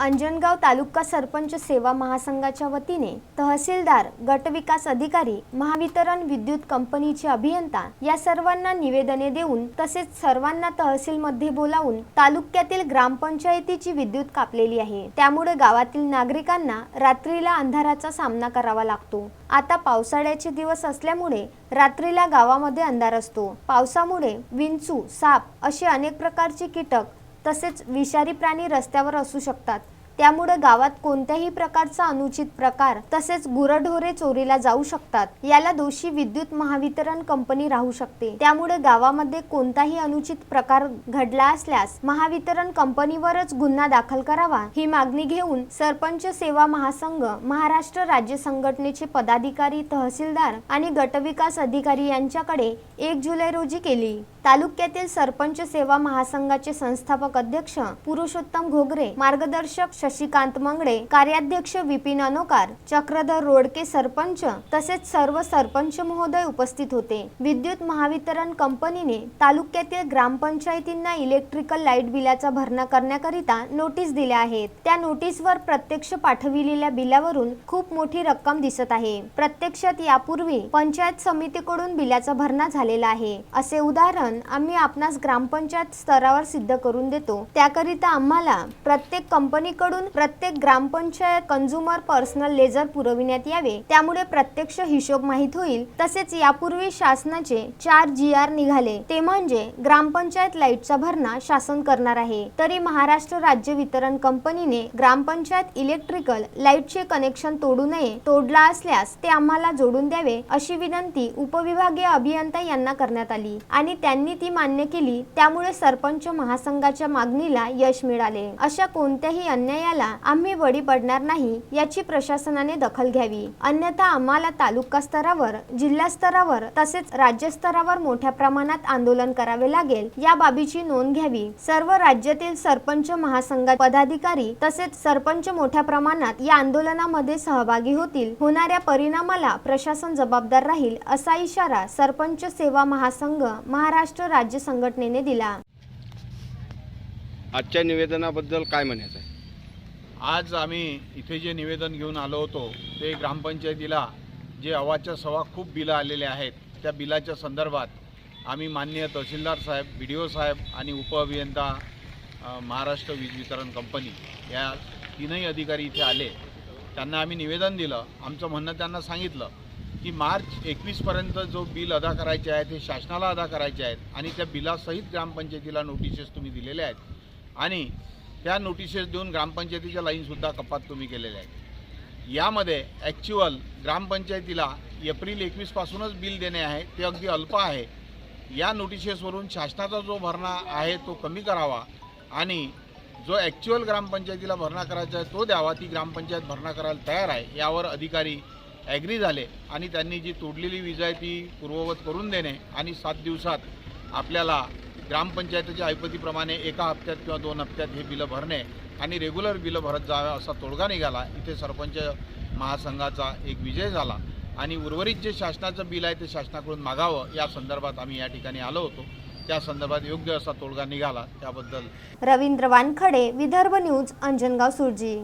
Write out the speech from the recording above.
अंजनगाव तालुका सरपंच सेवा महासंघाच्या वतीने तहसीलदार गटविकास अधिकारी महावितरण विद्युत कंपनीचे अभियंता या सर्वांना निवेदने देऊन तसेच सर्वांना तहसीलमध्ये बोलावून तालुक्यातील ग्रामपंचायतीची विद्युत कापलेली आहे. त्यामुळे गावातील नागरिकांना रात्रीला अंधाराचा सामना करावा लागतो. आता पावसाळ्याचे दिवस असल्यामुळे रात्रीला गावामध्ये अंधार असतो. पावसामुळे विंचू साप असे अनेक प्रकारचे कीटक तसेच विषारी प्राणी रस्त्यावर असू शकतात. त्यामुळे गावात कोणत्याही प्रकारचा अनुचित प्रकार तसेच गुरढोरे चोरीला जाऊ शकतात. याला दोषी विद्युत महावितरण कंपनी राहू शकते. त्यामुळे गावामध्ये कोणताही अनुचित प्रकार घडला असल्यास महावितरण कंपनीवरच गुन्हा दाखल करावा ही मागणी घेऊन सरपंच सेवा महासंघ महाराष्ट्र राज्य संघटनेचे पदाधिकारी तहसीलदार आणि गटविकास अधिकारी यांच्याकडे एक जुलै रोजी केली. तालुक्यातील सरपंच सेवा महासंघाचे संस्थापक अध्यक्ष पुरुषोत्तम घोगरे मार्गदर्शक शशिकांत मंगळे कार्याध्यक्ष विपिन अनोकार चक्रधर रोडके सरपंच तसेच सर्व सरपंच महोदय उपस्थित होते. विद्युत महावितरण कंपनीने तालुक्यातील ग्रामपंचायतींना इलेक्ट्रिकल लाइट बिलाचा भरणा करण्याकरिता नोटीस दिल्या आहेत. त्या नोटीसवर प्रत्यक्ष पाठविलेल्या बिलावरून खूप मोठी रक्कम दिसत आहे. प्रत्यक्षात यापूर्वी पंचायत समितीकडून बिलाचा भरणा झालेला आहे. असे उदाहरण आम्ही आपणास ग्रामपंचायत स्तरावर सिद्ध करून देतो. त्याकरिता आम्हाला प्रत्येक कंपनीकडून प्रत्येक ग्रामपंचायत कंझ्युमर पर्सनल लेजर पुरविण्यात यावे. त्यामुळे प्रत्यक्ष हिशोब माहीत होईल. तसेच यापूर्वी शासनाचे चार जी आर निघाले. ते म्हणजे ग्रामपंचायत लाईटचा भरणा शासन करणार आहे. तरी महाराष्ट्र राज्य वितरण कंपनीने ग्रामपंचायत इलेक्ट्रिकल लाईटचे कनेक्शन तोडू नये तोडला असल्यास ते आम्हाला जोडून द्यावे अशी विनंती उपविभागीय अभियंता यांना करण्यात आली आणि त्यांनी ती मान्य केली. त्यामुळे सरपंच महासंघाच्या मागणीला यश मिळाले. अशा कोणत्याही अन्याय अन्यायाला आम्ही बळी पडणार नाही याची प्रशासनाने दखल घ्यावी. अन्यथा आम्हाला तालुका स्तरावर जिल्हा स्तरावर तसेच राज्य स्तरावर मोठ्या प्रमाणात आंदोलन करावे लागेल या बाबीची नोंद घ्यावी. सर्व राज्यातील सरपंच महासंघात पदाधिकारी तसेच सरपंच मोठ्या प्रमाणात या आंदोलनामध्ये सहभागी होतील. होणाऱ्या परिणामाला प्रशासन जबाबदार राहील असा इशारा सरपंच सेवा महासंघ महाराष्ट्र राज्य संघटनेने दिला. आजच्या निवेदनाबद्दल काय म्हणायचं आहे आज आम्ही इथे जे निवेदन घेऊन आलो होतो ते ग्रामपंचायतीला जे अवाच्या सवा खूप बिलं आलेले आहेत त्या बिलाच्या संदर्भात आम्ही माननीय तहसीलदार साहेब बी डी ओ साहेब आणि उपअभियंता महाराष्ट्र वीज वितरण कंपनी या तीनही अधिकारी इथे आले. त्यांना आम्ही निवेदन दिलं. आमचं म्हणणं त्यांना सांगितलं की मार्च एकवीसपर्यंत जो बिल अदा करायचे आहे ते शासनाला अदा करायचे आहेत आणि त्या बिलासहित ग्रामपंचायतीला नोटिसेस तुम्ही दिलेल्या आहेत. आणि त्या नोटिसेस देऊन ग्रामपंचायतीच्या लाईनसुद्धा कपात तुम्ही केलेल्या आहेत. यामध्ये ॲक्च्युअल ग्रामपंचायतीला एप्रिल एकवीसपासूनच बिल देणे आहे ते अगदी अल्प आहे. या नोटिसेसवरून शासनाचा जो भरणा आहे तो कमी करावा आणि जो ॲक्च्युअल ग्रामपंचायतीला भरणा करायचा आहे तो द्यावा. ती ग्रामपंचायत भरणा करायला तयार आहे यावर अधिकारी ॲग्री झाले आणि त्यांनी जी तोडलेली वीज आहे ती पूर्ववत करून देणे आणि सात दिवसात आपल्याला ग्रामपंचायतीच्या ऐपतीप्रमाणे एका हप्त्यात किंवा दोन हप्त्यात हे बिलं भरणे आणि रेग्युलर बिलं भरत जावे असा तोडगा निघाला. इथे सरपंच महासंघाचा एक विजय झाला आणि उर्वरित जे शासनाचं बिल आहे ते शासनाकडून मागावं या संदर्भात आम्ही या ठिकाणी आलो होतो. त्या संदर्भात योग्य असा तोडगा निघाला. त्याबद्दल रवींद्र वानखडे विदर्भ न्यूज अंजनगाव सुरजी.